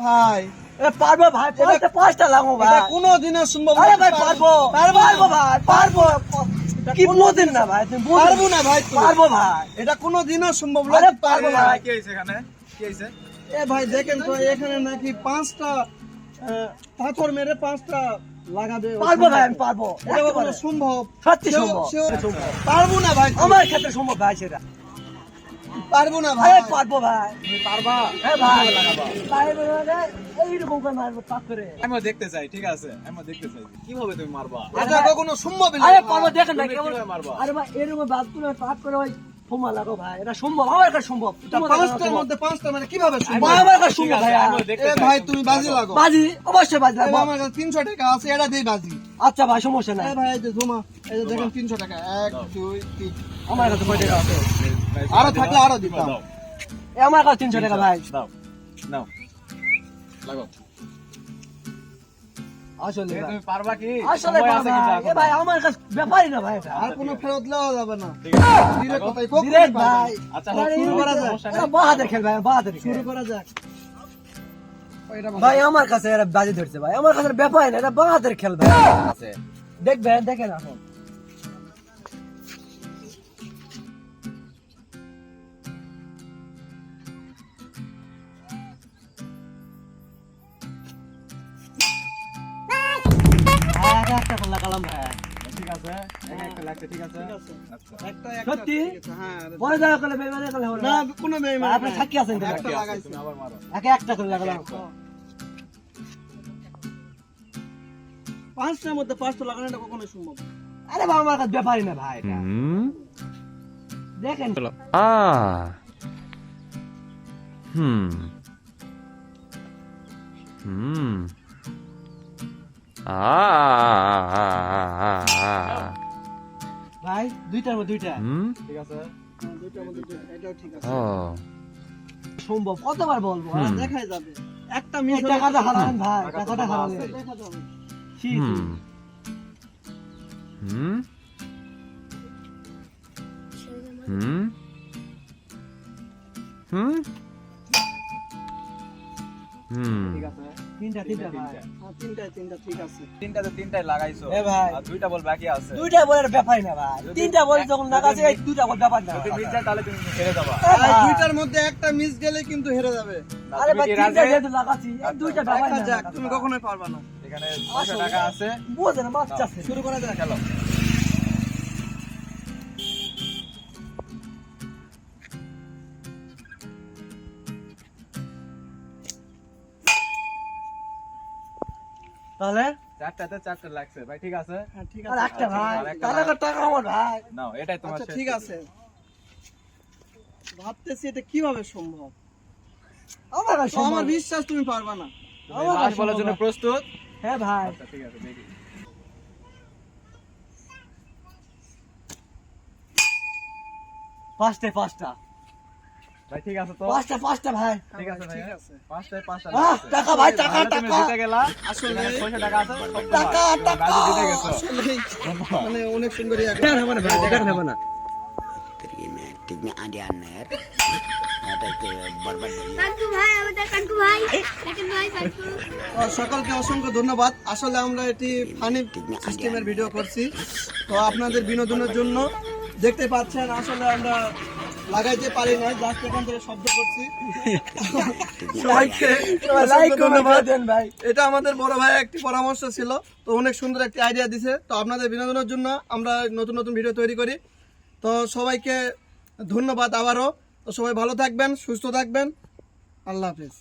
ভাই। এ পারব ভাই পাঁচটা পাঁচটা লাগবো ভাই। এটা কোনোদিনও সম্ভব আরে ভাই পারব পারব পারব ভাই পারব। কি বোঝেন না ভাই তুমি পারব না ভাই পারব ভাই। এটা কোনোদিনও সম্ভব না। আরে পারব ভাই। কি হয়েছে এখানে? কি হয়েছে এ ভাই দেখেন তো এখানে নাকি পাঁচটা আহ, পাথর মেরে পাঁচটা লাগাবে। পারব ভাই আমি পারব। সম্ভব। সত্যি সম্ভব। পারব না ভাই। আমার ক্ষেত্রে সম্ভব ভাই সেটা। পারব না ভাই। পারব ভাই। পারবা? হ্যাঁ ভাই। এইরকম করে মারবো পাক করে। আমিও দেখতে চাই ঠিক আছে? আমিও দেখতে চাই। কীভাবে তুমি মারবা? এটা কখনো সম্ভব না। আরে পারব দেখেন না কেমন মারবা? আরে ভাই এরকম বাদ তুলে পাক করে ওই ফোমা লাগো ভাই। এটা সম্ভব আমার কাছে সম্ভব। পাঁচটার মধ্যে পাঁচটা মানে কীভাবে সম্ভব? আমার কাছে সম্ভব ভাই। এ ভাই তুমি বাজি লাগো। লাগো। বাজি অবশ্যই বাজি এ ভাই, আমার কাছে তিনশো টাকা আছে এটা দিয়ে বাজি। আচ্ছা ভাই সমস্যা নাই। ভাই এই যে জমা এই যে দেখেন তিনশো টাকা। এক দুই তিন। আমার কাছে কয় টাকা আছে? ভাই, আরও থাকলে আরও দিতাম। এ আমার কাছে তিনশো টাকা ভাই। দাও নাও আসলে ভাই। তুমি পারবা কি? আসলে সময় ভাই, আছে কিন্তু এ ভাই আমার কাছে ব্যাপারই না ভাই। এটা আর কোনো ফেরত দেওয়া যাবে না। কথাই। ভাই। আচ্ছা শুরু করা যাক। এটা বাহাদের খেল ভাই বাহাদের শুরু করা যাক। ভাই আমার কাছে এরা বাজি ধরছে ভাই। আমার কাছে ব্যাপারই না এটা বাহাদের খেল ভাই। আছে। দেখবেন দেখেন এখন। লাগালাম ভাই ঠিক আছে। একটা লাগছে ঠিক আছে। একটা একটা সত্যি? ঠিক আছে, পরে দেখা করলে বেমানে করলে হবে না? না কোনো বেইমানি আপনি সাক্ষী আছেন একটা লাগাইছি। আবার মারো। একে একটা করে লাগালাম। পাঁচটার মধ্যে পাঁচটা লাগানোটা কখনো সম্ভব আরে ভাই আমার কাছে ব্যাপারই না ভাই। এটা দেখেন। Ah. Hmm. Hmm. ভাই দুইটার মধ্যে দুইটা. ঠিক আছে দুইটার মধ্যে দুইটা, এটাও ঠিক আছে Oh. সম্ভব কতবার বলব হুম। আর দেখাই যাবে একটা হলে টাকাটা হারান ভাই টাকাটা হারান আছে। দেখা যাবে Hmm. Hmm. Hmm. তিনটা তিনটা ভাই। হ্যাঁ, তিনটায় তিনটা ঠিক আছে। তিনটাতে তিনটাই লাগাইছো। এ ভাই। আর দুইটা বল বাকি আছে। দুইটা বলের ব্যাপারই না ভাই। তিনটা বলে যখন লাগাছে এই দুইটা বল ব্যাপার না। যদি মিস যায় তাহলে তুমি হেরে যাবা। আর দুইটার মধ্যে একটা মিস গেলে কিন্তু হেরে যাবে। আরে ভাই তিনটা যেহেতু লাগাচ্ছি এই দুইটা ব্যাপার না। তুমি কখনোই পারবা না। এখানে ছয়শো টাকা আছে। বোঝে না বাচ্চা শুরু করা যাক খেলো। তাহলে? চারটাতে চারটা লাগছে। ভাই ঠিক আছে? হ্যাঁ ঠিক আছে। একটা ভাই টাকা আমার ভাই। নাও এটাই তোমার আচ্ছা ঠিক আছে। ভাবতেছি এটা কীভাবে সম্ভব? আমার আমার বিশ্বাস তুমি পারবা না। কাছে বলার জন্য প্রস্তুত? হ্যাঁ ভাই। আচ্ছা ঠিক আছে দেখি। পাঁচটা পাঁচটা। ভাই ঠিক আছে তো? পাঁচটা পাঁচটা ভাই। ঠিক আছে ভাই পাঁচটায় পাঁচটা টাকা ভাই, টাকা, টাকা। জিতে গেলা আসলে- এখানে টাকা আছে টাকা, টাকা। জিতে গেছো। মানে অনেক সুন্দরী একটা এটা না ভাই এটা নেব না। Tignya ada aner ada ke barbar dari কাকু ভাই আমাদের কাকু ভাই। কাকু ভাই কাকু তো সকলকে অসংখ্য ধন্যবাদ। আসলে আমরা এটি ফানি সিস্টেমের ভিডিও করছি। তো আপনাদের বিনোদনের জন্য দেখতে পাচ্ছেন আসলে আমরা লাগাইতে পারি না জাস্ট এখান থেকে শব্দ করছি। সবাইকে লাইক ধন্যবাদ। দেন ভাই। এটা আমাদের বড় ভাই একটি পরামর্শ ছিল তো অনেক সুন্দর একটি আইডিয়া দিছে। তো আপনাদের বিনোদনের জন্য আমরা নতুন নতুন ভিডিও তৈরি করি। তো সবাইকে ধন্যবাদ আবারও। তো সবাই ভালো থাকবেন সুস্থ থাকবেন। আল্লাহ হাফেজ।